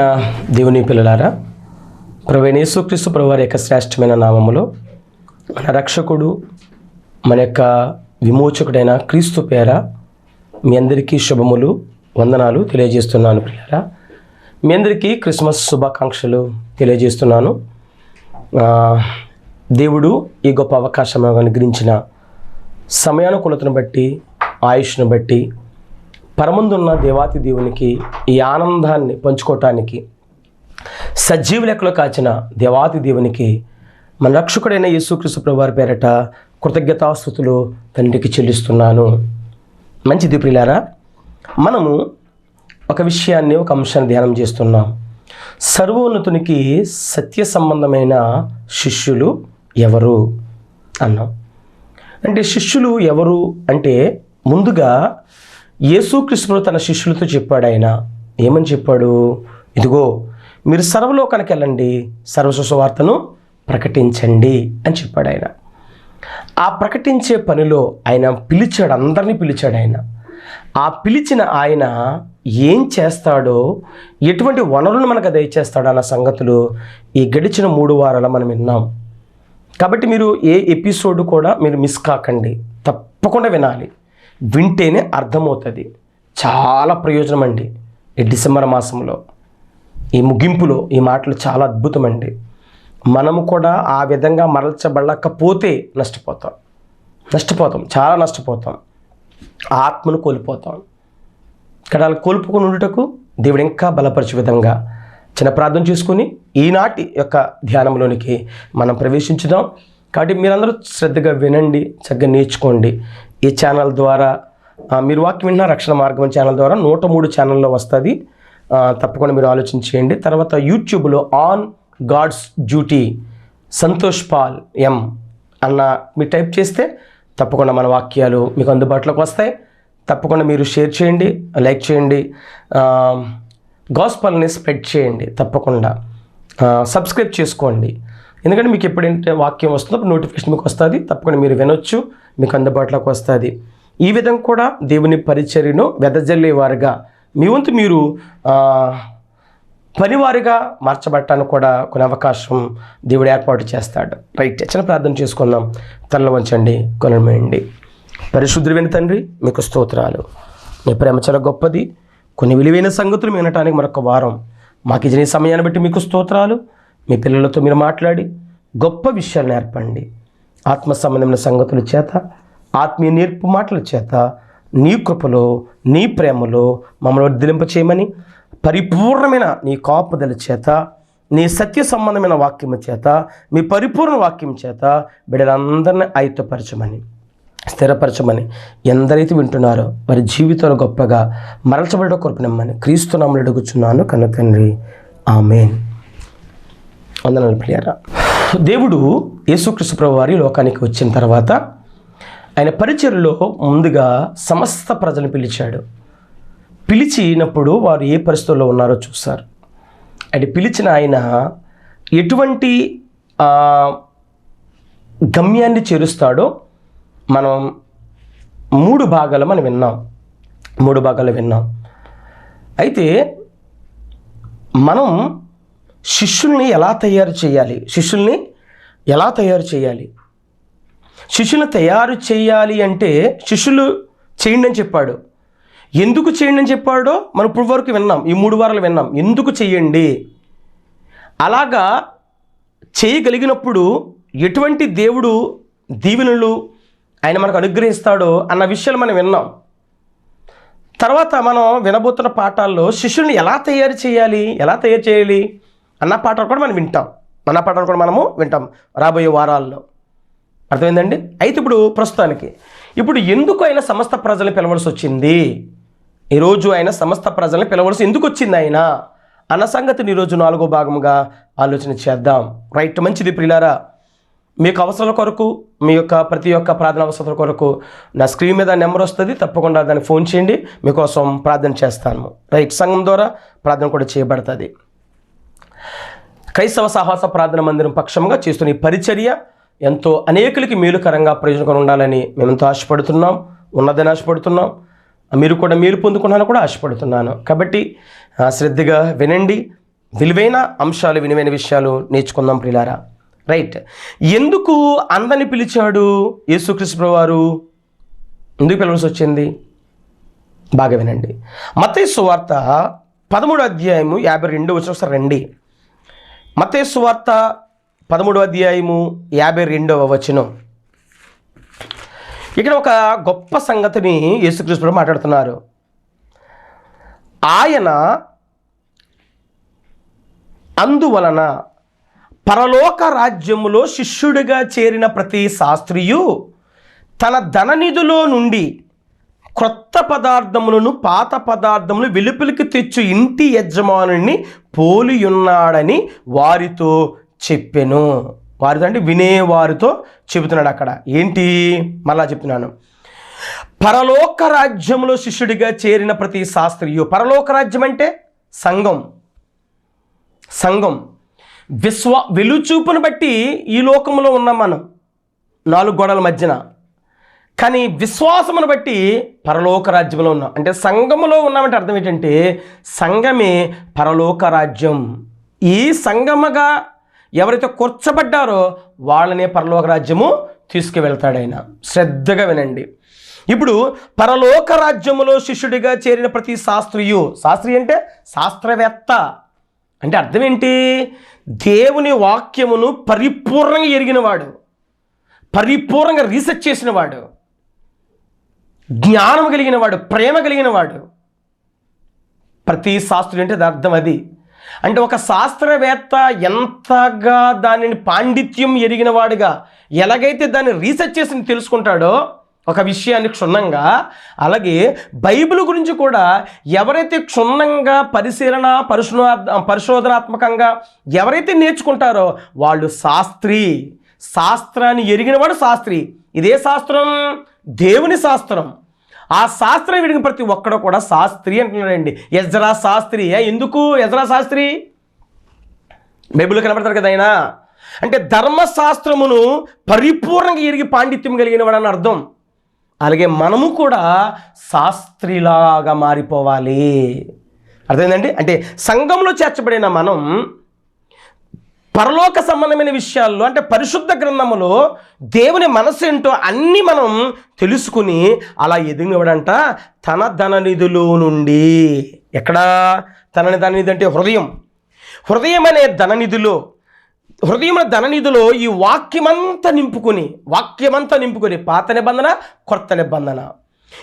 ప్రియమైన దేవుని పిల్లలారా ప్రవీణ యేసుక్రీస్తు ప్రభువారి యొక్క శ్రేష్టమైన నామములో మన రక్షకుడు మన యొక్క విమోచకుడైన క్రీస్తు పేర మీ అందరికీ శుభములు వందనాలు తెలియజేస్తున్నాను ప్రియారా మీ అందరికీ క్రిస్మస్ శుభాకాంక్షలు తెలియజేస్తున్నాను. దేవుడు ఈ గొప్ప అవకాశం అనుగ్రహించిన సమయానుకూలతను బట్టి ఆయుష్ను బట్టి పరమందున్న దేవాతి దేవునికి ఈ ఆనందాన్ని పంచుకోవటానికి సజీవ లెక్కలో కాచిన దేవాతి దేవునికి మన రక్షకుడైన యేసుక్రీస్తు ప్రభువారి పేరట కృతజ్ఞతాస్థుతులు తండ్రికి చెల్లిస్తున్నాను. మంచిది ప్రియులారా మనము ఒక విషయాన్ని ఒక అంశాన్ని ధ్యానం చేస్తున్నాం. సర్వోన్నతునికి సత్య సంబంధమైన శిష్యులు ఎవరు అన్నాం. అంటే శిష్యులు ఎవరు అంటే ముందుగా యేసుక్రీస్తుడు తన శిష్యులతో చెప్పాడు ఆయన. ఏమని చెప్పాడు? ఇదిగో మీరు సర్వలోకానికి వెళ్ళండి సర్వశుభవార్తను ప్రకటించండి అని చెప్పాడు ఆయన. ఆ ప్రకటించే పనిలో ఆయన పిలిచాడు అందరినీ పిలిచాడు ఆయన. ఆ పిలిచిన ఆయన ఏం చేస్తాడో ఎటువంటి వనరులు మనకు దయచేస్తాడో అన్న సంగతులు ఈ గడిచిన మూడు వారాల మనం విన్నాం. కాబట్టి మీరు ఏ ఎపిసోడ్ కూడా మీరు మిస్ కాకండి తప్పకుండా వినాలి. వింటేనే అర్థమవుతుంది. చాలా ప్రయోజనం అండి ఈ డిసెంబర్ మాసంలో. ఈ ముగింపులో ఈ మాటలు చాలా అద్భుతమండి. మనము కూడా ఆ విధంగా మరల్చబడకపోతే నష్టపోతాం. నష్టపోతాం చాలా నష్టపోతాం. ఆత్మను కోల్పోతాం. ఇక్కడ అలా ఉండటకు ఉండుటకు దేవుడు ఇంకా బలపరిచే విధంగా చిన్న ప్రార్థన చేసుకుని ఈనాటి యొక్క ధ్యానంలోనికి మనం ప్రవేశించుదాం. కాబట్టి మీరందరూ శ్రద్ధగా వినండి చక్కగా నేర్చుకోండి. ఈ ఛానల్ ద్వారా మీరు వాక్యం విన్న రక్షణ మార్గం ఛానల్ ద్వారా నూట మూడు ఛానల్లో వస్తుంది. తప్పకుండా మీరు ఆలోచించేయండి తర్వాత యూట్యూబ్లో on God's duty Santosh Paul M అన్న మీరు టైప్ చేస్తే తప్పకుండా మన వాక్యాలు మీకు అందుబాటులోకి వస్తాయి. తప్పకుండా మీరు షేర్ చేయండి లైక్ చేయండి గాస్పల్ని స్ప్రెడ్ చేయండి తప్పకుండా. సబ్స్క్రైబ్ చేసుకోండి. ఎందుకంటే మీకు ఎప్పుడైతే వాక్యం వస్తుందో అప్పుడు నోటిఫికేషన్ మీకు వస్తుంది. తప్పకుండా మీరు వినొచ్చు. మీకు అందుబాటులోకి వస్తుంది. ఈ విధంగా కూడా దేవుని పరిచర్యను వెదజల్లేవారుగా. మీ వంతు మీరు పనివారిగా మార్చబట్టాను కూడా కొన్ని అవకాశం దేవుడు ఏర్పాటు చేస్తాడు. రైట్. చిన్న ప్రార్థన చేసుకుందాం. తనలో వంచండి కొనమేయండి పరిశుద్ధుడైన తండ్రి మీకు స్తోత్రాలు. మీ ప్రేమ చాలా గొప్పది. కొన్ని విలువైన సంగతులు వినటానికి మరొక వారం. మాకు ఇచ్చిన సమయాన్ని బట్టి మీకు స్తోత్రాలు. మీ పిల్లలతో మీరు మాట్లాడి గొప్ప విషయాలు నేర్పండి. ఆత్మ సంబంధమైన సంగతుల చేత ఆత్మీయ నేర్పు మాటల చేత నీ కృపలో నీ ప్రేమలో మమ్మల్ని వర్ధిలింప చేయమని పరిపూర్ణమైన నీ కాపుదల చేత నీ సత్య సంబంధమైన వాక్యం చేత మీ పరిపూర్ణ వాక్యం చేత బిడ్డలందరినీ ఆయుత్తపరచమని స్థిరపరచమని ఎందరైతే వింటున్నారో వారి జీవితాలు గొప్పగా మరల్చబడ కొరపనమ్మని క్రీస్తు నామలు అడుగుచున్నాను కనుక తండ్రి. ఆమెన్. వందనాలు ప్రియారా? దేవుడు యేసుక్రీస్తు ప్రభు వారి లోకానికి వచ్చిన తర్వాత ఆయన పరిచయలో ముందుగా సమస్త ప్రజలను పిలిచాడు. పిలిచినప్పుడు వారు ఏ పరిస్థితుల్లో ఉన్నారో చూశారు. ఆయన పిలిచిన ఆయన ఎటువంటి గమ్యాన్ని చేరుస్తాడో మనం మూడు భాగాలు మనం విన్నాం. మూడు భాగాలు విన్నాం. అయితే మనం శిష్యుల్ని ఎలా తయారు చేయాలి? శిష్యుల్ని ఎలా తయారు చేయాలి? శిష్యుని తయారు చేయాలి అంటే శిష్యులు చేయండి అని చెప్పాడు. ఎందుకు చేయండి అని చెప్పాడో మనం ఇప్పుడు వరకు విన్నాం. ఈ మూడు వారాలు విన్నాం. ఎందుకు చేయండి? అలాగా చేయగలిగినప్పుడు ఎటువంటి దేవుడు దీవెనలు ఆయన మనకు అనుగ్రహిస్తాడో అన్న విషయాలు మనం విన్నాం. తర్వాత మనం వినబోతున్న పాఠాల్లో శిష్యుల్ని ఎలా తయారు చేయాలి? ఎలా తయారు చేయాలి? అన్న పాటలు కూడా మనం వింటాం. అన్న పాఠాలు కూడా మనము వింటాం రాబోయే వారాల్లో. అర్థమైందండి? అయితే ఇప్పుడు ప్రస్తుతానికి. ఇప్పుడు ఎందుకు ఆయన సమస్త ప్రజలను పిలవలసి వచ్చింది? ఈరోజు ఆయన సమస్త ప్రజలను పిలవలసి ఎందుకు వచ్చింది ఆయన? అన్న సంగతిని ఈరోజు నాలుగో భాగముగా ఆలోచన చేద్దాం. రైట్ మంచిది ప్రిలారా మీకు అవసరాల కొరకు మీ యొక్క ప్రతి ఒక్క ప్రార్థన అవసరాల కొరకు నా స్క్రీన్ మీద నెంబర్ వస్తుంది. తప్పకుండా దాన్ని ఫోన్ చేయండి. మీకోసం ప్రార్థన చేస్తాను. రైట్ సంఘం ద్వారా ప్రార్థన కూడా చేయబడుతుంది. క్రైస్తవ సాహస ప్రార్థన మందిరం పక్షంగా చేస్తున్న ఈ పరిచర్య ఎంతో అనేకులకి మేలుకరంగా ప్రయోజనకరం ఉండాలని మేమెంతో ఆశపడుతున్నాం ఉన్నదని ఆశపడుతున్నాం. మీరు కూడా మేలు పొందుకున్నాను కూడా ఆశపడుతున్నాను. కాబట్టి శ్రద్ధగా వినండి. విలువైన అంశాలు విలువైన విషయాలు నేర్చుకుందాం ప్రిలారా రైట్. ఎందుకు అందని పిలిచాడు యేసుకృష్ణ వారు ఎందుకు పిలవలసి వచ్చింది? బాగా వినండి. మత్తయి సువార్త పదమూడు అధ్యాయము యాభై రెండు వచ్చిన ఒకసారి రండి. మత్తయి సువార్త పదమూడు అధ్యాయము యాభై రెండవ వచనం. ఇక్కడ ఒక గొప్ప సంగతిని యేసుకృష్ణుడు మాట్లాడుతున్నారు. ఆయన అందువలన పరలోక రాజ్యములో శిష్యుడిగా చేరిన ప్రతి శాస్త్రియు తన ధననిధిలో నుండి క్రొత్త పదార్థములను పాత పదార్థములు వెలుపలికి తెచ్చు ఇంటి యజమానుని పోలియున్నాడని వారితో చెప్పెను. వారితో అంటే వినేవారితో చెబుతున్నాడు అక్కడ. ఏంటి? మళ్ళా చెప్తున్నాను. పరలోక రాజ్యంలో శిష్యుడిగా చేరిన ప్రతి శాస్త్రియు పరలోక రాజ్యం అంటే సంఘం. సంఘం. విశ్వ వెలుచూపును బట్టి ఈ లోకంలో ఉన్నాం మనం. నాలుగు గోడల మధ్యన. కానీ విశ్వాసమును బట్టి పరలోక రాజ్యంలో ఉన్నాం. అంటే సంఘములో ఉన్నామంటే అర్థం ఏంటంటే సంఘమే పరలోక రాజ్యం. ఈ సంగమగా ఎవరైతే కూర్చబడ్డారో వాళ్ళనే పరలోక రాజ్యము తీసుకువెళ్తాడు ఆయన శ్రద్ధగా వినండి. ఇప్పుడు పరలోక రాజ్యములో శిష్యుడిగా చేరిన ప్రతి శాస్త్రియు శాస్త్రి అంటే శాస్త్రవేత్త. అంటే అర్థం ఏంటి? దేవుని వాక్యమును పరిపూర్ణంగా ఎరిగినవాడు. పరిపూర్ణంగా రీసెర్చ్ చేసినవాడు. జ్ఞానం కలిగిన వాడు ప్రేమ కలిగిన వాడు ప్రతి శాస్త్రుడు అంటే అర్థం అది. అంటే ఒక శాస్త్రవేత్త ఎంతగా దానిని పాండిత్యం ఎరిగిన వాడుగా ఎలాగైతే దాన్ని రీసెర్చ్ చేసి తెలుసుకుంటాడో ఒక విషయాన్ని క్షుణ్ణంగా అలాగే బైబిల్ గురించి కూడా ఎవరైతే క్షుణ్ణంగా పరిశీలన పరిశోధన పరిశోధనాత్మకంగా ఎవరైతే నేర్చుకుంటారో వాళ్ళు శాస్త్రి. శాస్త్రాన్ని ఎరిగినవాడు శాస్త్రి. ఇదే శాస్త్రం? దేవుని శాస్త్రం. ఆ శాస్త్రం విడిగిన ప్రతి ఒక్కడు కూడా శాస్త్రి అంటున్నాడండి. ఎజ్రా శాస్త్రి. ఎందుకు? ఎజ్రా శాస్త్రి? బైబిల్ కనబడతారు కదా ఆయన. అంటే ధర్మశాస్త్రమును పరిపూర్ణంగా ఎరిగి పాండిత్యం కలిగిన వాడని అర్థం. అలాగే మనము కూడా శాస్త్రిలాగా మారిపోవాలి. అర్థమైందండి? అంటే సంఘంలో చేర్చబడిన మనం పరలోక సంబంధమైన విషయాల్లో అంటే పరిశుద్ధ గ్రంథములో దేవుని మనసు ఏంటో అన్నీ మనం తెలుసుకుని అలా ఎదిగినవాడంట తన ధననిధులు నుండి. ఎక్కడా? తనని ధననిధి అంటే హృదయం. హృదయం అనే ధననిధిలో హృదయం ధననిధులు ధననిధిలో ఈ వాక్యమంతా నింపుకుని వాక్యమంతా నింపుకొని పాత నిబంధన కొత్త నిబంధన.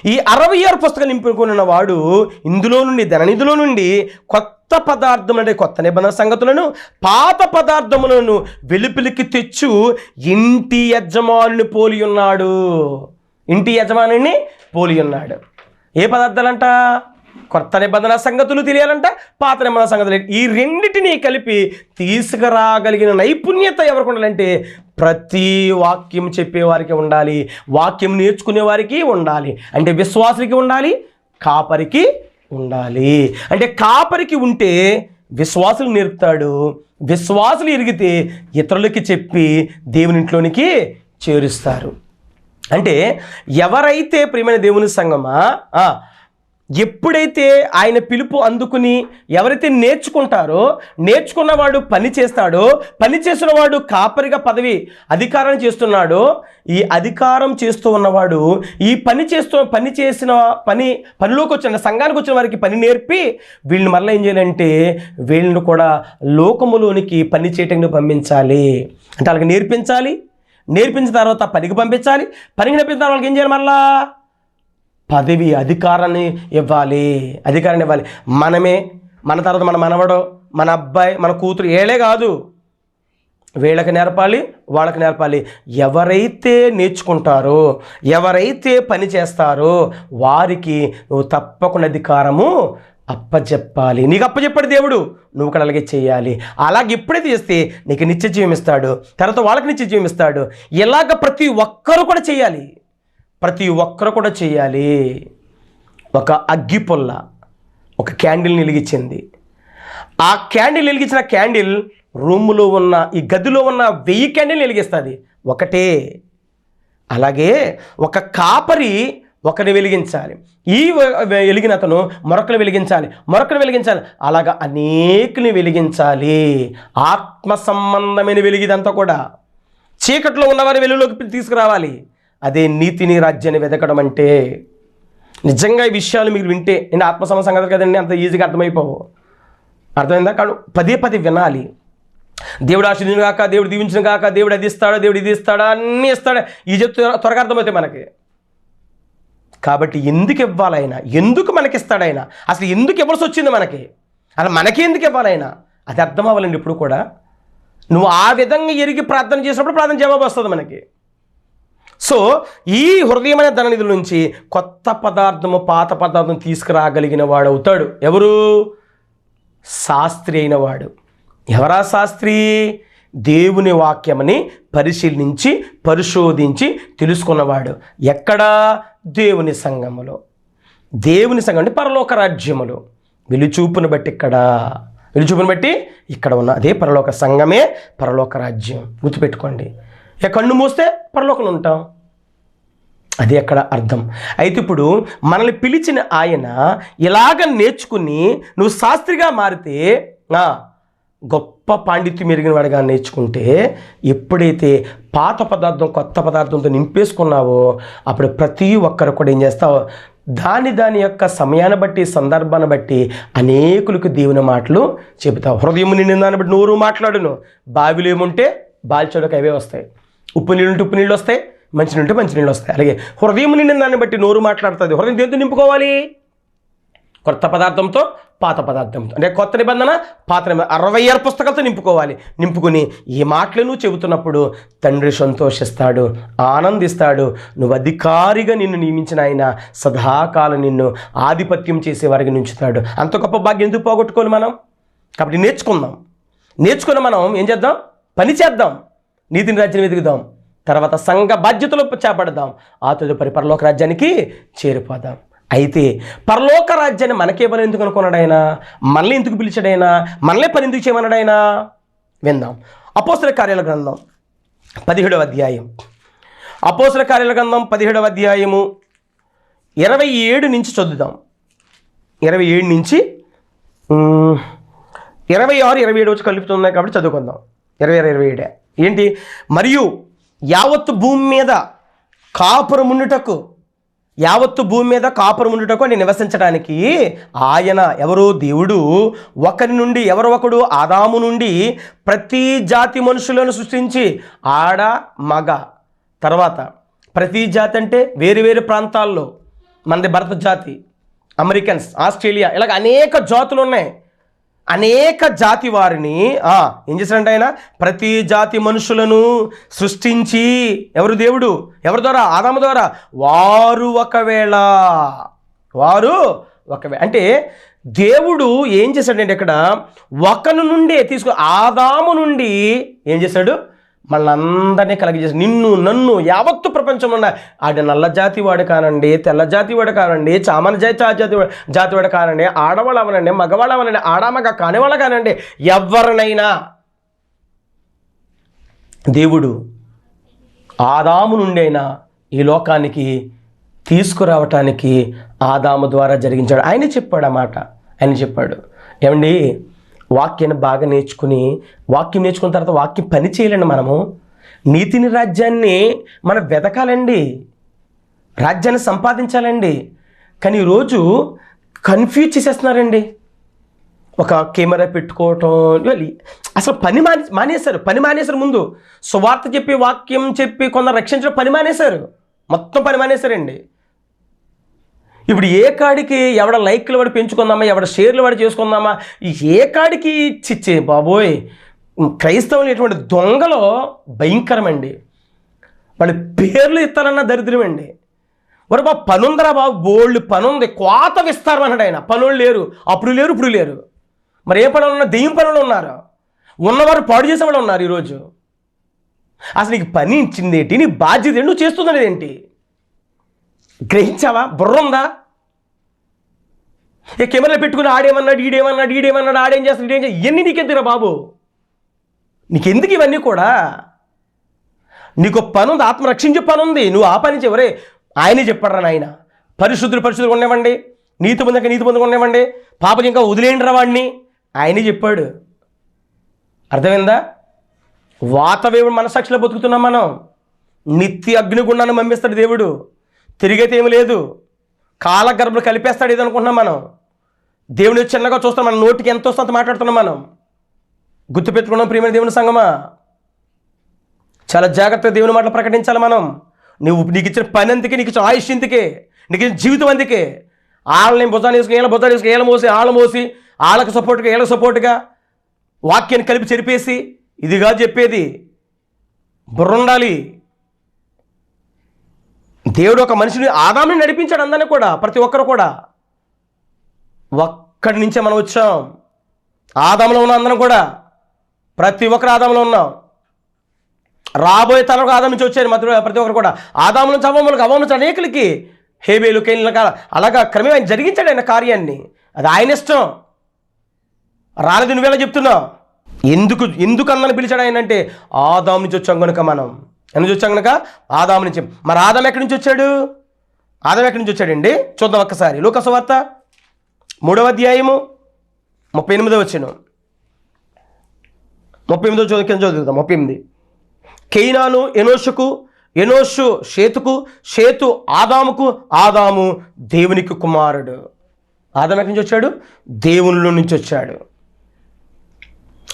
ఈ అరవై ఆరు పుస్తకాలు నింపుకున్న వాడు ఇందులో నుండి ధననిధిలో నుండి కొత్త పదార్థములు అంటే కొత్త నిబంధన సంగతులను పాత పదార్థములను వెలుపులికి తెచ్చు ఇంటి యజమానుని పోలి ఉన్నాడు. ఇంటి యజమానుని పోలి ఉన్నాడు. ఏ పదార్థాలంట? కొత్త నిబంధన సంగతులు తెలియాలంట పాత నిబంధన సంగతులు ఈ రెండింటిని కలిపి తీసుకురాగలిగిన నైపుణ్యత ఎవరికి ఉండాలంటే ప్రతి వాక్యం చెప్పేవారికి ఉండాలి వాక్యం నేర్చుకునే వారికి ఉండాలి. అంటే విశ్వాసులకి ఉండాలి కాపరికి ఉండాలి. అంటే కాపరికి ఉంటే విశ్వాసులు నేర్పుతాడు విశ్వాసులు ఎరిగితే ఇతరులకి చెప్పి దేవుని ఇంట్లోనికి చేరుస్తారు. అంటే ఎవరైతే ప్రియమైన దేవుని సంగమా ఎప్పుడైతే ఆయన పిలుపు అందుకుని ఎవరైతే నేర్చుకుంటారో నేర్చుకున్నవాడు పని చేస్తాడో పని చేసిన వాడు కాపరిగా పదవి అధికారం చేస్తున్నాడో ఈ అధికారం చేస్తూ ఉన్నవాడు ఈ పని చేస్తూ పని చేసిన పని పనిలోకి వచ్చిన సంఘానికి వచ్చిన వారికి పని నేర్పి వీళ్ళని మరలా ఏం చేయాలంటే వీళ్ళని కూడా లోకములోనికి పని చేయటానికి పంపించాలి. అంటే వాళ్ళకి నేర్పించాలి. నేర్పించిన తర్వాత పనికి పంపించాలి. పనికి నేర్పించిన తర్వాత వాళ్ళకి ఏం చేయాలి మళ్ళీ పదవి అధికారాన్ని ఇవ్వాలి అధికారాన్ని ఇవ్వాలి. మనమే మన తర్వాత మన మనవడో మన అబ్బాయి మన కూతురు ఏలే కాదు. వీళ్ళకి నేర్పాలి వాళ్ళకి నేర్పాలి. ఎవరైతే నేర్చుకుంటారో ఎవరైతే పని చేస్తారో వారికి నువ్వు తప్పకుండా అధికారము అప్పచెప్పాలి నీకు అప్పచెప్పాడు దేవుడు నువ్వు కూడా అలాగే చేయాలి. అలాగే ఎప్పుడైతే చేస్తే నీకు నిత్య జీవం ఇస్తాడు. తర్వాత వాళ్ళకి నిత్య జీవం ఇస్తాడు. ఇలాగ ప్రతి ఒక్కరు కూడా చేయాలి. ప్రతి ఒక్కరు కూడా చేయాలి. ఒక అగ్గిపుల్ల ఒక క్యాండిల్ వెలిగించింది ఆ క్యాండిల్ వెలిగించిన క్యాండిల్ రూములో ఉన్న ఈ గదిలో ఉన్న వెయ్యి క్యాండిల్ వెలిగిస్తుంది ఒకటే. అలాగే ఒక కాపరి ఒకరిని వెలిగించాలి. ఈ వెలిగిన అతను మరొకరు వెలిగించాలి. మరొకరు వెలిగించాలి. అలాగా అనేకుని వెలిగించాలి. ఆత్మ సంబంధమైన వెలిగిదంతా కూడా. చీకట్లో ఉన్నవారి వెలుగులోకి తీసుకురావాలి. అదే నీతిని రాజ్యాన్ని వెతకడం అంటే. నిజంగా ఈ విషయాలు మీరు వింటే నేను ఆత్మ సమస్య సంగతి కదండి అంత ఈజీగా అర్థమైపోవు. అర్థమైందా? కాదు పదే పదే వినాలి. దేవుడు ఆశీర్వదించిన కాక దేవుడు దీవించిన కాక దేవుడు అది ఇస్తాడా దేవుడు ఇది ఇస్తాడా అన్నీ ఇస్తాడా. ఈ చెప్తే త్వరగా అర్థమవుతాయి మనకి. కాబట్టి ఎందుకు ఇవ్వాలైనా ఎందుకు మనకి ఇస్తాడైనా అసలు ఎందుకు ఇవ్వాల్సి వచ్చింది మనకి? అలా మనకి ఎందుకు ఇవ్వాలైనా అది అర్థం అవ్వాలండి ఇప్పుడు కూడా నువ్వు ఆ విధంగా ఎరిగి ప్రార్థన చేసినప్పుడు ప్రార్థన జవాబు వస్తుంది మనకి. సో ఈ హృదయమైన ధననిధుల నుంచి కొత్త పదార్థము పాత పదార్థం తీసుకురాగలిగిన వాడు అవుతాడు. ఎవరు? శాస్త్రి అయిన వాడు. ఎవరా శాస్త్రి? దేవుని వాక్యమని పరిశీలించి పరిశోధించి తెలుసుకున్నవాడు. ఎక్కడా? దేవుని సంఘములో. దేవుని సంఘం అంటే పరలోక రాజ్యములు. వెలుచూపును బట్టి ఇక్కడ. వెలుచూపును బట్టి ఇక్కడ ఉన్న అదే పరలోక సంఘమే పరలోక రాజ్యం. గుర్తుపెట్టుకోండి. ఇక కన్ను మూస్తే పరలోకంలో ఉంటాం. అది అక్కడ అర్థం? అయితే ఇప్పుడు మనల్ని పిలిచిన ఆయన ఇలాగ నేర్చుకుని నువ్వు శాస్త్రిగా మారితే గొప్ప పాండిత్యం ఎరిగిన వాడిగా నేర్చుకుంటే ఎప్పుడైతే పాత పదార్థం కొత్త పదార్థంతో నింపేసుకున్నావో అప్పుడు ప్రతి ఒక్కరు కూడా ఏం చేస్తావు? దాని దాని యొక్క సమయాన్ని బట్టి సందర్భాన్ని బట్టి అనేకులకు దేవుని మాటలు చెబుతావు. హృదయం నిండిన దాన్ని బట్టి నోరు మాట్లాడును. బావిలో ఏముంటే బాల్చోడకు అవే వస్తాయి. ఉప్పు నీళ్ళు ఉంటే ఉప్పు నీళ్ళు వస్తాయి మంచి ఉంటే మంచి నీళ్ళు వస్తాయి. అలాగే హృదయం నిండిన దాన్ని బట్టి నోరు మాట్లాడుతుంది. హృదయం దేంతో నింపుకోవాలి? కొత్త పదార్థంతో పాత పదార్థంతో. అంటే కొత్త నిబంధన పాత నిబంధన. అరవై ఆరు పుస్తకాలతో నింపుకోవాలి. నింపుకుని ఈ మాటలను చెబుతున్నప్పుడు తండ్రి సంతోషిస్తాడు ఆనందిస్తాడు. నువ్వు అధికారిగా నిన్ను నియమించిన ఆయన సదాకాలం నిన్ను ఆధిపత్యం చేసేవారికి నుంచుతాడు. అంత గొప్ప భాగ్యం ఎందుకు పోగొట్టుకోవాలి మనం? కాబట్టి నేర్చుకుందాం. నేర్చుకుని మనం ఏం చేద్దాం? పని చేద్దాం. నీతిని రాజ్యం వెతుకుదాం. తర్వాత సంఘ బాధ్యతలు చేపడదాం. ఆ తదుపరి పరలోక రాజ్యానికి చేరిపోదాం. అయితే పరలోక రాజ్యాన్ని మనకేమని ఎందుకు అనుకున్నాడు ఆయన మనల్ని ఎందుకు పిలిచాడు ఆయన మనలే పని ఎందుకు చేయమన్నాడు ఆయన విందాం. అపోసల కార్యాల గ్రంథం పదిహేడవ అధ్యాయం. అపోసల కార్యాల గ్రంథం పదిహేడవ అధ్యాయము ఇరవై ఏడు నుంచి చదువుదాం. ఇరవై ఏడు నుంచి ఇరవై ఆరు ఇరవై ఏడు వచ్చి కలుపుతున్నాయి కాబట్టి చదువుకుందాం. ఇరవై ఆరు ఇరవై ఏడే. ఏంటి? మరియు యావత్తు భూమి మీద కాపురముండుటకు యావత్తు భూమి మీద కాపురముండుటకు అని నివసించడానికి ఆయన ఎవరు దేవుడు. ఒకరి నుండి ఎవరు ఒకడు ఆదాము నుండి ప్రతి జాతి మనుషులను సృష్టించి ఆడ మగ. తర్వాత ప్రతి జాతి అంటే వేరు వేరు ప్రాంతాల్లో. మనది భరత జాతి అమెరికన్స్ ఆస్ట్రేలియా ఇలాగ అనేక జాతులు ఉన్నాయి. అనేక జాతి వారిని ఏం చేశాడంటే ఆయన? ప్రతి జాతి మనుషులను సృష్టించి ఎవరు దేవుడు? ఎవరి ద్వారా? ఆదాము ద్వారా. వారు ఒకవేళ వారు ఒకవేళ అంటే దేవుడు ఏం చేశాడంటే ఇక్కడ ఒకను నుండి తీసుకు ఆదాము నుండి ఏం చేశాడు? మనందరినీ కలిగజేసి నిన్ను నన్ను యావత్తు ప్రపంచంలో ఉన్న ఆడ నల్ల జాతి వాడు కానండి తెల్ల జాతి వాడు కానండి చామన జాతి జాతి జాతి వాడు కానండి ఆడవాళ్ళు అవనండి మగవాళ్ళు అవనండి ఆడామగ కానివాళ్ళు కానండి ఎవరినైనా దేవుడు ఆదాము నుండైనా ఈ లోకానికి తీసుకురావటానికి ఆదాము ద్వారా జరిగించాడు. ఆయన చెప్పాడు అన్నమాట ఆయన చెప్పాడు. ఏమండి? వాక్యాన్ని బాగా నేర్చుకుని వాక్యం నేర్చుకున్న తర్వాత వాక్యం పని చేయాలండి మనము. నీతిని రాజ్యాన్ని మనం వెతకాలండి. రాజ్యాన్ని సంపాదించాలండి. కానీ ఈరోజు కన్ఫ్యూజ్ చేసేస్తున్నారండి. ఒక కెమెరా పెట్టుకోవటం అసలు పని మానే మానేశారు. పని మానేశారు ముందు. సువార్త చెప్పి వాక్యం చెప్పి కొందరు రక్షించడం పని మానేశారు. మొత్తం పని మానేశారండి. ఇప్పుడు ఏ కాడికి ఎవడ లైక్లు వాడు పెంచుకుందామా ఎవడ షేర్లు వాడు చేసుకుందామా ఏ కాడికి చిచ్చే బాబోయ్ క్రైస్తవులు ఎటువంటి దొంగలో భయంకరమండి. వాళ్ళ పేర్లు ఇస్తారన్న దరిద్రమండి. మరి బాబు పనుందరా బాబు బోళ్ళు పనుంది కోత విస్తారం అన్నాడు ఆయన. పనులు లేరు అప్పుడు లేరు ఇప్పుడు లేరు. మరి ఏ పనులు ఉన్నా దెయ్యం పనులు ఉన్నారు. ఉన్నవారు పాడు చేసేవాళ్ళు ఉన్నారు ఈరోజు. అసలు నీకు పని ఇచ్చింది ఏంటి నీ బాధ్యత ఏంటి? నువ్వు చేస్తున్నది ఏంటి? గ్రహించావా? బుర్ర ఉందా? ఏ కెమెరా పెట్టుకుని ఆడేమన్నాడు ఈడేమన్నాడు ఈడేమన్నాడు ఆడేం చేస్తాడు ఈడేం చేస్తాడు ఇవన్నీ నీకెందుకురా బాబు? నీకెందుకు ఇవన్నీ కూడా? నీకు పని ఉంది ఆత్మ రక్షించే పని ఉంది నువ్వు ఆ పని చెవరే ఆయనే చెప్పాడు నాయన. పరిశుద్ధులు పరిశుద్ధులు ఉండేవండి నీతి పొందక నీతి పొందక ఉండేవండి పాపకి ఇంకా వదిలేండిరా వాడిని ఆయనే చెప్పాడు. అర్థమైందా? వాతవేవుడు మనసాక్షిలో బతుకుతున్నాం మనం. నిత్య అగ్నిగుండాన్ని మమ్మిస్తాడు దేవుడు. తిరిగైతే ఏమి లేదు. కాలగర్భలు కలిపేస్తాడు ఇది అనుకుంటున్నాం మనం. దేవుని చిన్నగా చూస్తాం మన నోటికి ఎంత వస్తుందో మాట్లాడుతున్నాం మనం. గుర్తుపెట్టుకున్నాం ప్రియమైన దేవుని సంగమా? చాలా జాగ్రత్తగా దేవుని మాటలు ప్రకటించాలి మనం. నువ్వు నీకు ఇచ్చిన పని అందుకే నీకు ఇచ్చిన ఆయుష్ ఇందుకే నీకు ఇచ్చిన జీవితం అందుకే. వాళ్ళని భుజాన్ని వేసుకుని వీళ్ళ భుజాన్ని వేసుకుని ఏళ్ళ మోసి ఆళ్ళ మోసి వాళ్ళకి సపోర్ట్గా వీళ్ళకి సపోర్ట్గా వాక్యాన్ని కలిపి చెరిపేసి ఇది కాదు చెప్పేది బుర్రుండాలి దేవుడు ఒక మనిషిని ఆదాముని నడిపించాడు అందరినీ కూడా ప్రతి ఒక్కరు కూడా. ఒక్కడి నుంచే మనం వచ్చాం. ఆదాములో ఉన్న అందరం కూడా ప్రతి ఒక్కరు ఆదాములో ఉన్నాం. రాబోయే తరం ఆదాం నుంచి వచ్చారు మధ్య ప్రతి ఒక్కరు కూడా. ఆదాము నుంచి అవ్వములకు అవ్వ నుంచి అనేకులకి హేబేలు కేళ్ళక అలాగా క్రమేం ఆయన జరిగించాడు ఆయన కార్యాన్ని. అది ఆయన ఇష్టం. రాలేదు నువ్వేలా చెప్తున్నావు? ఎందుకు ఎందుకు అందరిని పిలిచాడు ఆయన అంటే ఆదాం నుంచి వచ్చాం కనుక మనం. ఎందుకు వచ్చాం కనుక ఆదాము నుంచి. మరి ఆదాం ఎక్కడి నుంచి వచ్చాడు? ఆదాం ఎక్కడి నుంచి వచ్చాడండి? చూద్దాం ఒక్కసారి. లోకసువార్త మూడవ అధ్యాయము ముప్పై ఎనిమిదో వచ్చాను. ముప్పై ఎనిమిదో చదువు కింద చదువుతాం ముప్పై ఎనిమిది. కెయినాను ఎనోషుకు ఎనోషు షేతుకు షేతు ఆదాముకు ఆదాము దేవునికి కుమారుడు. ఆదాం ఎక్కడి నుంచి వచ్చాడు? దేవుళ్ళ నుంచి వచ్చాడు.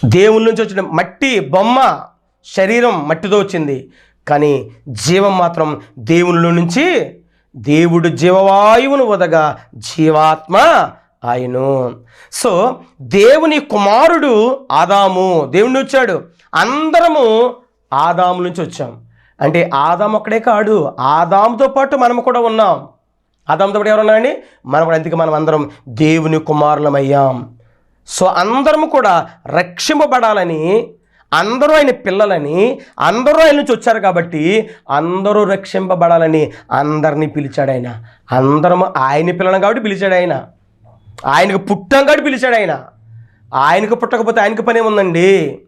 దేవుని నుంచి వచ్చిన మట్టి బొమ్మ శరీరం మట్టితో వచ్చింది. కానీ జీవం మాత్రం దేవునిలో నుంచి దేవుడు జీవవాయువును వదగా జీవాత్మ ఆయను. సో దేవుని కుమారుడు ఆదాము దేవుని వచ్చాడు. అందరము ఆదాము నుంచి వచ్చాం. అంటే ఆదాం ఒక్కడే కాడు. ఆదాముతో పాటు మనము కూడా ఉన్నాం. ఆదాంతో పాటు ఎవరు అండి మనం కూడా అందుకే మనం అందరం దేవుని కుమారులమయ్యాం. సో అందరము కూడా రక్షింపబడాలని అందరూ ఆయన పిల్లలని అందరూ ఆయన నుంచి వచ్చారు కాబట్టి అందరూ రక్షింపబడాలని అందరినీ పిలిచాడు ఆయన. అందరం ఆయన పిల్లలను కాబట్టి పిలిచాడు ఆయన. ఆయనకు పుట్టాం కాబట్టి పిలిచాడు ఆయన. ఆయనకు పుట్టకపోతే ఆయనకు పని ఏముందండి?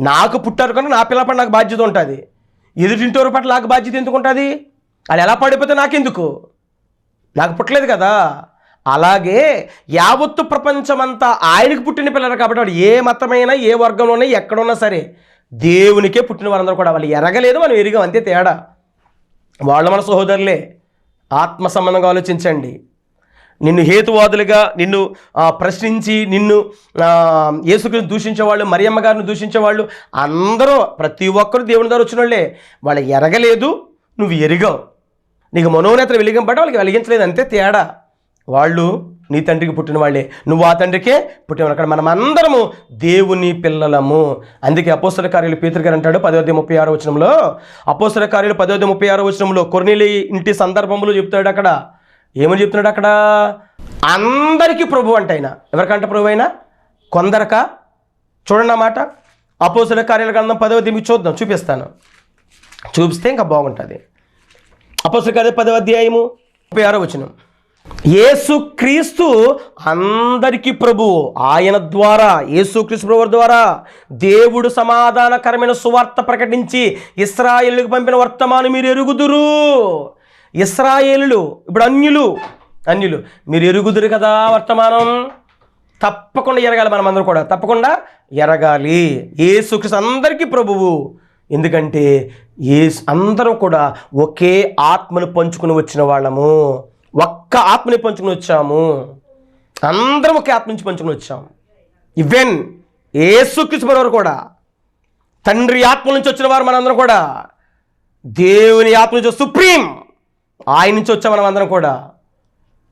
నాకు పుట్టారు కనుక నా పిల్ల పట్ల నాకు బాధ్యత ఉంటుంది. ఎదుటింటోరు పట్ల నాకు బాధ్యత ఎందుకు ఉంటుంది? అది ఎలా పడిపోతే నాకెందుకు? నాకు పుట్టలేదు కదా. అలాగే యావత్తు ప్రపంచమంతా ఆయనకు పుట్టిన పిల్లలు కాబట్టి వాడు ఏ మతమైనా ఏ వర్గంలోనే ఎక్కడున్నా సరే దేవునికే పుట్టిన వారందరూ కూడా వాళ్ళు ఎరగలేదు మనం ఎరిగాం అంతే తేడా. వాళ్ళ మన సహోదరులే ఆత్మ సంబంధంగా ఆలోచించండి. నిన్ను హేతువాదులుగా నిన్ను ప్రశ్నించి నిన్ను యేసుకుని దూషించేవాళ్ళు మరియమ్మ గారిని దూషించేవాళ్ళు అందరూ ప్రతి ఒక్కరు దేవుని ద్వారా వచ్చిన వాళ్ళే వాళ్ళు ఎరగలేదు నువ్వు ఎరిగావు. నీకు మనోనేతలు వెలిగింపడం వాళ్ళకి వెలిగించలేదు అంతే తేడా. వాళ్ళు నీ తండ్రికి పుట్టిన వాళ్ళే. నువ్వు ఆ తండ్రికే పుట్టినవాడు అక్కడ మనం అందరము దేవుని పిల్లలము. అందుకే అపోసర కార్యాలు పేతురు గారు అంటాడు పదోది ముప్పై ఆరో వచనంలో. అపోసర కార్యాలు పదోది ముప్పై ఆరో వచనంలో కొర్నీలి ఇంటి సందర్భంలో చెప్తాడు అక్కడ. ఏమని చెప్తున్నాడు అక్కడ? అందరికీ ప్రభు అంట ఆయన. ఎవరికంట ప్రభు అయినా కొందరక? చూడండి మాట. అపోసల కార్యాల గ్రంథం పదవది మీకు చూద్దాం చూపిస్తాను. చూపిస్తే ఇంకా బాగుంటుంది. అపోసర కార్య పదవ అధ్యాయము ముప్పై ఆరో వచనం. యేసు క్రీస్తు అందరికీ ప్రభువు. ఆయన ద్వారా యేసు క్రీస్తు ప్రభు ద్వారా దేవుడు సమాధానకరమైన సువార్త ప్రకటించి ఇస్రాయేలుకు పంపిన వర్తమానం మీరు ఎరుగుదురు. ఇస్రాయేలులు ఇప్పుడు అన్యులు అన్యులు మీరు ఎరుగుదురు కదా వర్తమానం? తప్పకుండా ఎరగాలి మనం అందరూ కూడా. తప్పకుండా ఎరగాలి. యేసుక్రీస్తు అందరికీ ప్రభువు. ఎందుకంటే ఏ అందరం కూడా ఒకే ఆత్మను పంచుకుని వచ్చిన వాళ్ళము. ఒక్క ఆత్మని పంచుకుని వచ్చాము. అందరం ఒకే ఆత్మ నుంచి పంచుకుని వచ్చాము. ఈవెన్ ఏసుక్రీస్తు వారు కూడా తండ్రి ఆత్మ నుంచి వచ్చిన వారు మనందరం కూడా దేవుని ఆత్మ నుంచి సుప్రీం ఆయన నుంచి వచ్చాం మనం అందరం కూడా.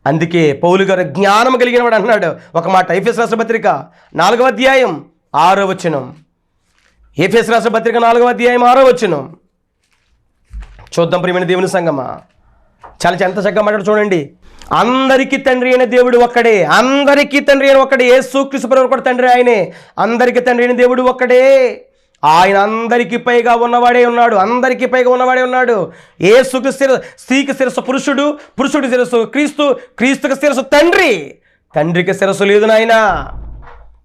అందుకే పౌలు గారు జ్ఞానం కలిగిన వాడు అన్నాడు ఒక మాట ఎఫ్ఎస్ రాష్ట్ర పత్రిక నాలుగవ అధ్యాయం ఆరో వచనం. ఎఫ్ఎస్ రాష్ట్ర పత్రిక నాలుగవ అధ్యాయం ఆరో వచనం. చూద్దాం ప్రియమైన దేవుని సంగమా. చాలా ఎంత చక్కగా మాట్లాడు చూడండి. అందరికీ తండ్రి అయిన దేవుడు ఒక్కడే. అందరికీ తండ్రి అయిన ఒక్కడే. ఏ సూక్రీసు కూడా తండ్రి ఆయనే. అందరికీ తండ్రి అయిన దేవుడు ఒక్కడే. ఆయన అందరికీ పైగా ఉన్నవాడే ఉన్నాడు. అందరికీ పైగా ఉన్నవాడే ఉన్నాడు. ఏ సుఖ శిర స్త్రీకి శిరస్సు పురుషుడు పురుషుడి శిరస్సు క్రీస్తు క్రీస్తుకి శిరస్సు తండ్రి. తండ్రికి శిరస్సు లేదు నాయన.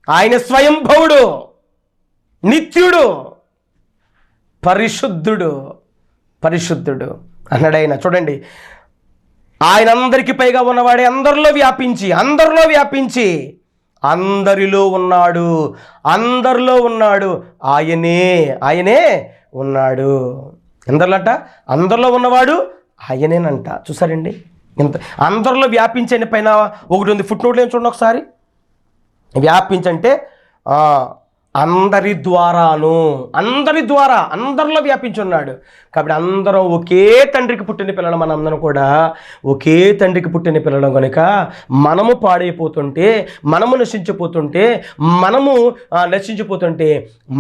ఆయన స్వయంభవుడు నిత్యుడు పరిశుద్ధుడు పరిశుద్ధుడు అన్నాడు ఆయన. చూడండి ఆయన అందరికి పైగా ఉన్నవాడే అందరిలో వ్యాపించి అందరిలో వ్యాపించి అందరిలో ఉన్నాడు అందరిలో ఉన్నాడు. ఆయనే ఆయనే ఉన్నాడు. అందరిలోట అందరిలో ఉన్నవాడు ఆయనేనంట. చూసారండి? ఇంత అందరిలో వ్యాపించని పైన ఒకటి ఉంది. ఫుట్ నోట్లో ఏం చూడండి ఒకసారి. వ్యాపించంటే అందరి ద్వారాను అందరి ద్వారా అందరిలో వ్యాపించున్నాడు. కాబట్టి అందరం ఒకే తండ్రికి పుట్టిన పిల్లలు మనందరం కూడా ఒకే తండ్రికి పుట్టిన పిల్లలు కనుక మనము పాడైపోతుంటే మనము నశించిపోతుంటే మనము నశించిపోతుంటే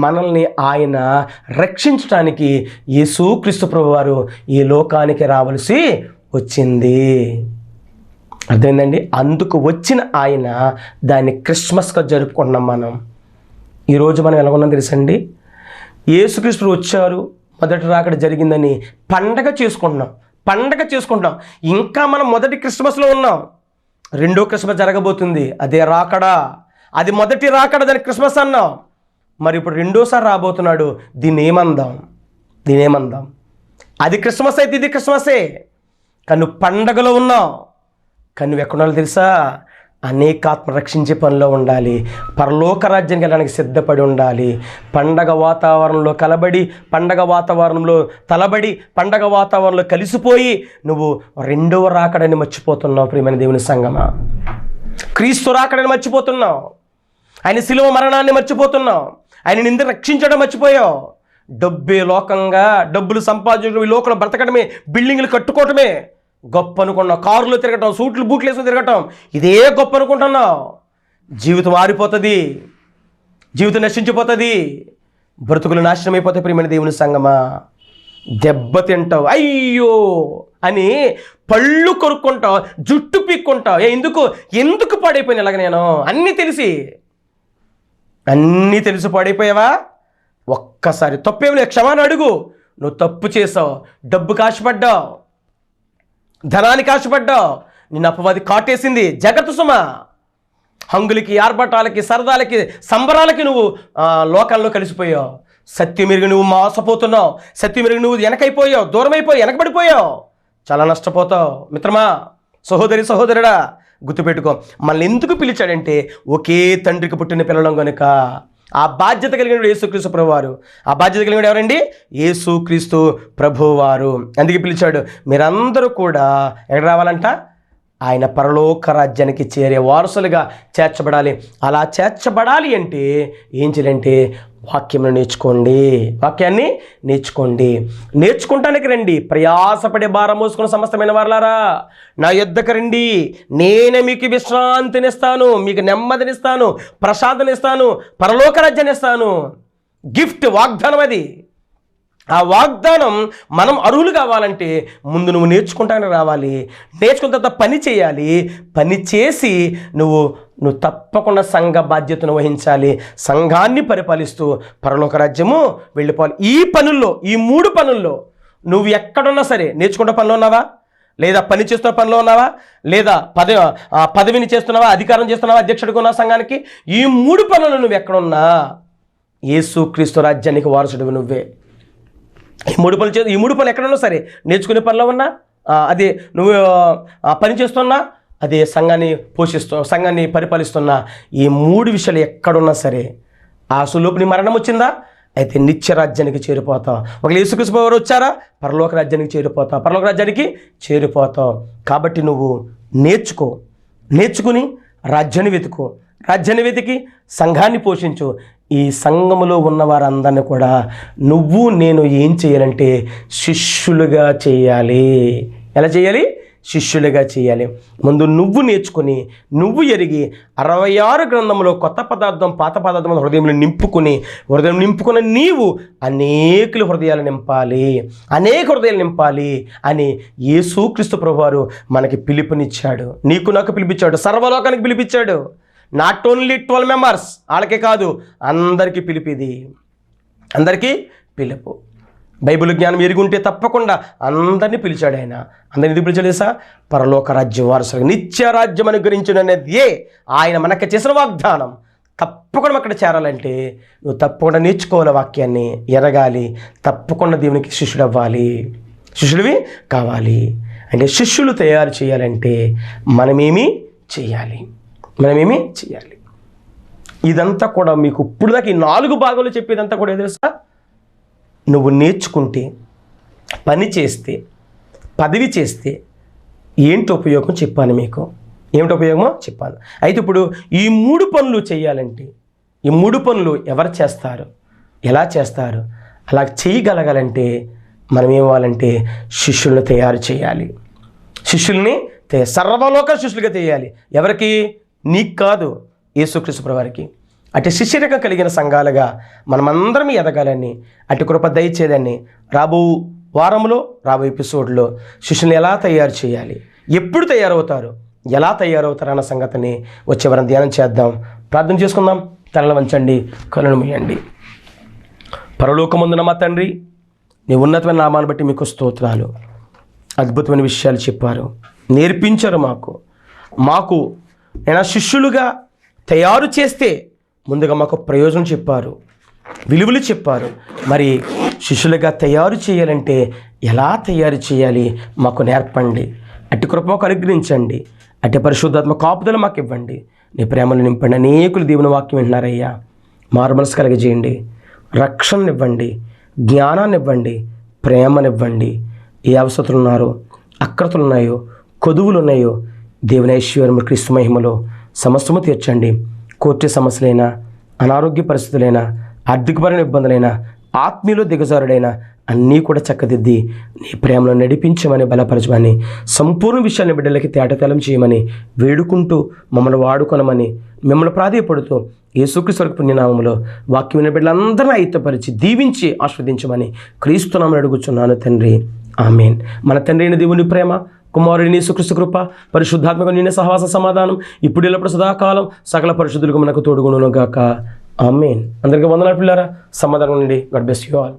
మనల్ని ఆయన రక్షించడానికి యేసుక్రీస్తు ప్రభు వారు ఈ లోకానికి రావలసి వచ్చింది. అర్థమైందండి? అందుకు వచ్చిన ఆయన దాన్ని క్రిస్మస్గా జరుపుకున్నాం మనం. ఈరోజు మనం ఎలా ఉన్నాం తెలుసండి? యేసుక్రీస్తుడు వచ్చారు మొదటి రాకడ జరిగిందని పండగ చేసుకుంటున్నాం పండగ చేసుకుంటున్నాం. ఇంకా మనం మొదటి క్రిస్మస్లో ఉన్నాం. రెండో క్రిస్మస్ జరగబోతుంది అదే రాకడా. అది మొదటి రాకడ దాని క్రిస్మస్ అన్నాం. మరి ఇప్పుడు రెండోసారి రాబోతున్నాడు దీన్ని ఏమందాం దీని ఏమందాం అది క్రిస్మస్ అయితే ఇది క్రిస్మసే. కానీ నువ్వు పండగలో ఉన్నావు. కానీ నువ్వు ఎక్కడ తెలుసా? అనేకాత్మ రక్షించే పనిలో ఉండాలి. పరలోక రాజ్యానికి వెళ్ళడానికి సిద్ధపడి ఉండాలి. పండగ వాతావరణంలో కలబడి పండగ వాతావరణంలో తలబడి పండగ వాతావరణంలో కలిసిపోయి నువ్వు రెండవ రాకడని మర్చిపోతున్నావు ప్రియమైన దేవుని సంగమా. క్రీస్తు రాకడని మర్చిపోతున్నావు. ఆయన శిలువ మరణాన్ని మర్చిపోతున్నావు. ఆయన నింద రక్షించడం మర్చిపోయావు. డబ్బే లోకంగా డబ్బులు సంపాదించడం ఈ లోకంలో బ్రతకడమే బిల్డింగ్లు కట్టుకోవటమే గొప్ప అనుకున్నావు కారులో తిరగటం సూట్లు బూట్లు వేసుకుని తిరగటం. ఇదే గొప్ప అనుకుంటున్నావు జీవితం ఆరిపోతుంది. జీవితం నశించిపోతుంది. బ్రతుకులు నాశనం అయిపోతాయి ప్రియమైన దేవుని సంగమా. దెబ్బ తింటావు. అయ్యో! అని పళ్ళు కొరుక్కుంటావు జుట్టు పీక్కుంటావు. ఏ ఎందుకు? ఎందుకు పాడైపోయిన ఇలాగ నేను? అన్నీ తెలిసి. అన్నీ తెలిసి పాడైపోయావా? ఒక్కసారి తప్పేమి లేదు. క్షమాన్ని అడుగు. నువ్వు తప్పు చేసావు. డబ్బు ఆశపడ్డావు ధనానికి ఆశపడ్డావు నిన్ను అపవాది కాటేసింది. జాగ్రత్త సుమ. హంగులకి ఆర్భటాలకి సరదాలకి సంబరాలకి నువ్వు లోకాల్లో లోకంలో కలిసిపోయావు. సత్యమిరిగి నువ్వు మోసపోతున్నావు. సత్యమిరిగి నువ్వు వెనకైపోయావు. దూరమైపోయావు వెనకబడిపోయావు. చాలా నష్టపోతావు. మిత్రమా సహోదరి సహోదరుడా గుర్తుపెట్టుకో. మనల్ని ఎందుకు పిలిచాడంటే ఒకే తండ్రికి పుట్టిన పిల్లలం కనుక ఆ బాధ్యత కలిగిన యేసుక్రీస్తు ప్రభువారు. ఆ బాధ్యత కలిగిన ఎవరండి? యేసుక్రీస్తు ప్రభువారు. అందుకే పిలిచాడు. మీరందరూ కూడా ఎక్కడ రావాలంట? ఆయన పరలోక రాజ్యానికి చేరే వారసులుగా చేర్చబడాలి. అలా చేర్చబడాలి అంటే ఏం చేయాలంటే వాక్యమును నేర్చుకోండి. వాక్యాన్ని నేర్చుకోండి. నేర్చుకుంటానికి రండి. ప్రయాసపడే భారం మోసుకున్న సమస్తమైన వారలారా నా యుద్ధకు రండి. నేనే మీకు విశ్రాంతినిస్తాను మీకు నెమ్మదినిస్తాను ప్రశాంతనిస్తాను పరలోక రాజ్యాన్ని ఇస్తాను. గిఫ్ట్ వాగ్దానం అది. ఆ వాగ్దానం మనం అర్హులు కావాలంటే ముందు నువ్వు నేర్చుకుంటానికి రావాలి. నేర్చుకున్న తర్వాత పని చేయాలి. పని చేసి నువ్వు నువ్వు తప్పకుండా సంఘ బాధ్యతను వహించాలి. సంఘాన్ని పరిపాలిస్తూ పరలోక రాజ్యము వెళ్ళిపోవాలి. ఈ పనుల్లో ఈ మూడు పనుల్లో నువ్వు ఎక్కడున్నా సరే నేర్చుకుంటే పనిలో ఉన్నావా? లేదా పని చేస్తున్న పనిలో ఉన్నావా? లేదా పదవి ఆ పదవిని చేస్తున్నావా? అధికారం చేస్తున్నావా? అధ్యక్షుడికి ఉన్న సంఘానికి? ఈ మూడు పనులు నువ్వు ఎక్కడున్నా? యేసుక్రీస్తు రాజ్యానికి వారసుడివి నువ్వే. ఈ మూడు పనులు చే ఈ మూడు పనులు ఎక్కడున్నా సరే నేర్చుకునే పనిలో ఉన్నా అది నువ్వు పని చేస్తున్నా అదే సంఘాన్ని పోషిస్తూ సంఘాన్ని పరిపాలిస్తున్నా ఈ మూడు విషయాలు ఎక్కడున్నా సరే ఆ సులోపుని మరణం వచ్చిందా? అయితే నిత్య రాజ్యానికి చేరిపోతావు ఒకవేళ యేసుక్రీస్తు వారు వచ్చారా? పరలోక రాజ్యానికి చేరిపోతావు పరలోక రాజ్యానికి చేరిపోతావు కాబట్టి నువ్వు నేర్చుకో. నేర్చుకుని రాజ్యాన్ని వెతుకు. రాజ్యాన్ని వెతికి సంఘాన్ని పోషించు. ఈ సంఘములో ఉన్న వారందరిని కూడా నువ్వు నేను ఏం చేయాలంటే శిష్యులుగా చేయాలి. ఎలా చేయాలి? శిష్యులుగా చేయాలి. ముందు నువ్వు నేర్చుకుని నువ్వు ఎరిగి అరవై ఆరు గ్రంథంలో కొత్త పదార్థం పాత పదార్థం హృదయంలో నింపుకుని హృదయం నింపుకున్న నీవు అనేకుల హృదయాలు నింపాలి. అనేక హృదయాలు నింపాలి అని యేసుక్రీస్తు ప్రభువారు మనకి పిలుపునిచ్చాడు. నీకు నాకు పిలిపించాడు సర్వలోకానికి పిలిపించాడు నాట్ ఓన్లీ ట్వెల్వ్ మెంబర్స్ వాళ్ళకే కాదు అందరికీ పిలిపిది అందరికీ పిలుపు. బైబిల్ జ్ఞానం ఎరుగుంటే తప్పకుండా అందరినీ పిలిచాడు ఆయన. అందరిని ఎందుకు పిలిచాడు తెలుసా? పరలోక రాజ్యం వారసులకు నిత్య రాజ్యం అనుగ్రహించడం ఆయన మనకు చేసిన వాగ్దానం. తప్పకుండా అక్కడ చేరాలంటే నువ్వు తప్పకుండా నేర్చుకోవాలి వాక్యాన్ని ఎరగాలి. తప్పకుండా దేవునికి శిష్యుడు అవ్వాలి శిష్యుడివి కావాలి. అంటే శిష్యులు తయారు చేయాలంటే మనమేమి చేయాలి? మనమేమి చేయాలి ఇదంతా కూడా మీకు ఇప్పుడు దాకా ఈ నాలుగు భాగాలు చెప్పేదంతా కూడా తెలుసా? నువ్వు నేర్చుకుంటే పని చేస్తే పదవి చేస్తే ఏంటి ఉపయోగం చెప్పాను మీకు? ఏమిటి ఉపయోగమో చెప్పాను అయితే ఇప్పుడు ఈ మూడు పనులు చేయాలంటే ఈ మూడు పనులు ఎవరు చేస్తారు? ఎలా చేస్తారు? అలా చేయగలగాలంటే మనం ఏమవ్వాలంటే శిష్యులను తయారు చేయాలి. శిష్యుల్ని తే- సర్వలోక శిష్యులుగా చేయాలి. ఎవరికి? నీకు కాదు యేసుక్రీస్తు వారికి అటు శిష్యరికం కలిగిన సంఘాలుగా మనమందరం ఎదగాలని అటు కృప దయచేదని రాబో వారంలో రాబో ఎపిసోడ్లో శిష్యుని ఎలా తయారు చేయాలి? ఎప్పుడు తయారవుతారు? ఎలా తయారవుతారు అన్న సంగతిని వచ్చే వారం ధ్యానం చేద్దాం. ప్రార్థన చేసుకుందాం. తలలు వంచండి కనులు మీయండి. పరలోకముందున మా తండ్రి నీ ఉన్నతమైన నామాన్ని బట్టి మీకు స్తోత్రాలు. అద్భుతమైన విషయాలు చెప్పారు. నేర్పించారు మాకు. మాకు నేను శిష్యులుగా తయారు చేస్తే ముందుగా మాకు ప్రయోజనం చెప్పారు విలువలు చెప్పారు. మరి శిష్యులుగా తయారు చేయాలంటే ఎలా తయారు చేయాలి? మాకు నేర్పండి. అట్టి కృప మాకు అనుగ్రహించండి. అట్టి పరిశుద్ధాత్మ కాపుదలు మాకు ఇవ్వండి. నీ ప్రేమను నింపండి. అనేకులు దేవుని వాక్యం వింటున్నారయ్యా. మారు మనసు రక్షణనివ్వండి జ్ఞానాన్నివ్వండి ప్రేమనివ్వండి ఏ అవసరతలు ఉన్నారో అక్రతలు ఉన్నాయో కొదువులు ఉన్నాయో దేవుని క్రీస్తు మహిమలో సమస్తము తీర్చండి. కోర్టు సమస్యలైనా అనారోగ్య పరిస్థితులైనా ఆర్థికపరమైన ఇబ్బందులైనా ఆత్మీయులు దిగజారుడైన అన్నీ కూడా చక్కదిద్ది నీ ప్రేమలో నడిపించమని బలపరచమని సంపూర్ణ విషయాన్ని బిడ్డలకి తేటతెలం చేయమని వేడుకుంటూ మమ్మల్ని వాడుకొనమని మిమ్మల్ని ప్రాధేయపడుతూ యేసుక్రీస్తు పుణ్యనామంలో వాక్యమైన బిడ్డలందరినీ ఐక్యపరిచి దీవించి ఆస్వాదించమని క్రీస్తునామని అడుగుచున్నాను తండ్రి. ఆమెన్. మన తండ్రి అయిన దేవుని ప్రేమ కుమారుడిని సుకృష్ణ కృప పరిశుద్ధాత్మక నిన్న సహవాస సమాధానం ఇప్పుడు ఎల్లప్పుడు సదాకాలం సకల పరిశుద్ధులకు మనకు తోడుగుణను గాక ఆమెన్. అందరికీ వందనాలు పిల్లారా సమాధానం నుండి గడ్ బెస్ట్ యూ ఆల్.